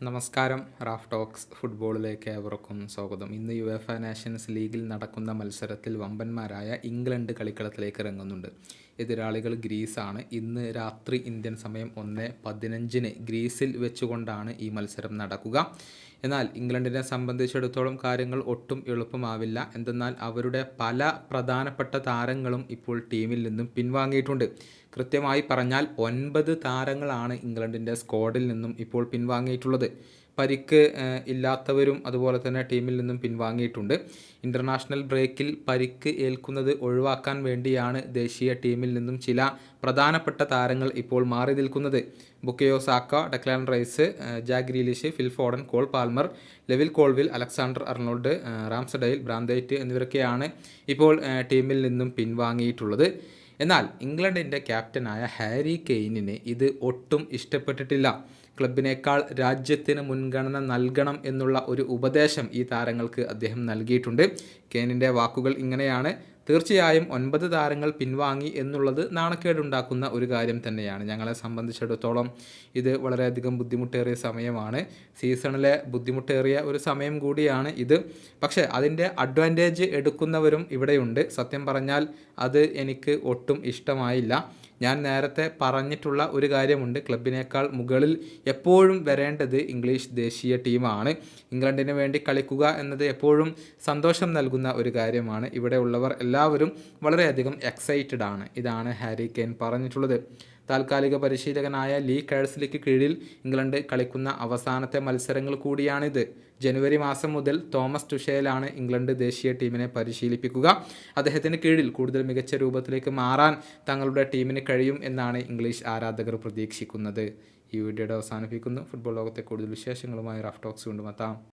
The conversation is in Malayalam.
നമസ്കാരം. റാഫ് ടോക്സ് ഫുട്ബോളിലേക്ക് ഏവർക്കും സ്വാഗതം. ഇന്ന് യു എഫ് നാഷൻസ് ലീഗിൽ നടക്കുന്ന മത്സരത്തിൽ വമ്പന്മാരായ ഇംഗ്ലണ്ട് കളിക്കളത്തിലേക്ക് ഇറങ്ങുന്നുണ്ട്. എതിരാളികൾ ഗ്രീസാണ്. ഇന്ന് രാത്രി ഇന്ത്യൻ സമയം ഒന്ന് പതിനഞ്ചിന് ഗ്രീസിൽ വെച്ചുകൊണ്ടാണ് ഈ മത്സരം നടക്കുക. എന്നാൽ ഇംഗ്ലണ്ടിനെ സംബന്ധിച്ചിടത്തോളം കാര്യങ്ങൾ ഒട്ടും എളുപ്പമാവില്ല. എന്തെന്നാൽ അവരുടെ പല പ്രധാനപ്പെട്ട താരങ്ങളും ഇപ്പോൾ ടീമിൽ നിന്നും പിൻവാങ്ങിയിട്ടുണ്ട്. കൃത്യമായി പറഞ്ഞാൽ ഒൻപത് താരങ്ങളാണ് ഇംഗ്ലണ്ടിന്റെ സ്ക്വാഡിൽ നിന്നും ഇപ്പോൾ പിൻവാങ്ങിയിട്ടുള്ളത്. പരിക്ക് ഇല്ലാത്തവരും അതുപോലെ തന്നെ ടീമിൽ നിന്നും പിൻവാങ്ങിയിട്ടുണ്ട്. ഇന്റർനാഷണൽ ബ്രേക്കിൽ പരിക്ക് ഏൽക്കുന്നത് ഒഴിവാക്കാൻ വേണ്ടിയാണ് ദേശീയ ടീമിൽ നിന്നും ചില പ്രധാനപ്പെട്ട താരങ്ങൾ ഇപ്പോൾ മാറി നിൽക്കുന്നത്. Bukayo Saka Declan Rice Jack Grealish Phil Foden Cole Palmer Levi Colwill Alexander Arnold Ramsdale Branthwaite എന്നിവരൊക്കെയാണ് ഇപ്പോൾ ടീമിൽ നിന്നും പിൻവാങ്ങിയിട്ടുള്ളത്. എന്നാൽ ഇംഗ്ലണ്ടിന്റെ ക്യാപ്റ്റനായ ഹാരി കെയ്നിന് ഇത് ഒട്ടും ഇഷ്ടപ്പെട്ടിട്ടില്ല. ക്ലബിനേക്കാൾ രാജ്യത്തിന് മുൻഗണന നൽകണം എന്നുള്ള ഒരു ഉപദേശം ഈ താരങ്ങൾക്ക് അദ്ദേഹം നൽകിയിട്ടുണ്ട്. കെയ്നിന്റെ വാക്കുകൾ ഇങ്ങനെയാണ്. തീർച്ചയായും ഒൻപത് താരങ്ങൾ പിൻവാങ്ങി എന്നുള്ളത് നാണക്കേടുണ്ടാക്കുന്ന ഒരു കാര്യം തന്നെയാണ്. ഞങ്ങളെ സംബന്ധിച്ചിടത്തോളം ഇത് വളരെയധികം ബുദ്ധിമുട്ടേറിയ സമയമാണ്. സീസണിലെ ബുദ്ധിമുട്ടേറിയ ഒരു സമയം കൂടിയാണ് ഇത്. പക്ഷേ അതിന്റെ അഡ്വാന്റേജ് എടുക്കുന്നവരും ഇവിടെയുണ്ട്. സത്യം പറഞ്ഞാൽ അത് എനിക്ക് ഒട്ടും ഇഷ്ടമായില്ല. ഞാൻ നേരത്തെ പറഞ്ഞിട്ടുള്ള ഒരു കാര്യമുണ്ട്. ക്ലബിനേക്കാൾ മുകളിൽ എപ്പോഴും വരേണ്ടത് ഇംഗ്ലീഷ് ദേശീയ ടീമാണ്. ഇംഗ്ലണ്ടിന് വേണ്ടി കളിക്കുക എന്നത് എപ്പോഴും സന്തോഷം നൽകുന്ന ഒരു കാര്യമാണ്. ഇവിടെ ഉള്ളവർ എല്ലാവരും വളരെയധികം എക്സൈറ്റഡ് ആണ്. ഇതാണ് ഹാരി കെയ്ൻ പറഞ്ഞിട്ടുള്ളത്. താൽക്കാലിക പരിശീലകനായ ലീ കേഴ്സ്ലിക്ക് കീഴിൽ ഇംഗ്ലണ്ട് കളിക്കുന്ന അവസാനത്തെ മത്സരങ്ങൾ കൂടിയാണിത്. ജനുവരി മാസം മുതൽ തോമസ് ടുഷേലാണ് ഇംഗ്ലണ്ട് ദേശീയ ടീമിനെ പരിശീലിപ്പിക്കുക. അദ്ദേഹത്തിന് കീഴിൽ കൂടുതൽ മികച്ച രൂപത്തിലേക്ക് മാറാൻ തങ്ങളുടെ ടീമിന് കഴിയും എന്നാണ് ഇംഗ്ലീഷ് ആരാധകർ പ്രതീക്ഷിക്കുന്നത്. ഈ വീഡിയോയുടെ അവസാനിപ്പിക്കുന്നു. ഫുട്ബോൾ ലോകത്തെ കൂടുതൽ വിശേഷങ്ങളുമായി റഫ് ടോക്സ് കൊണ്ടുമെത്താം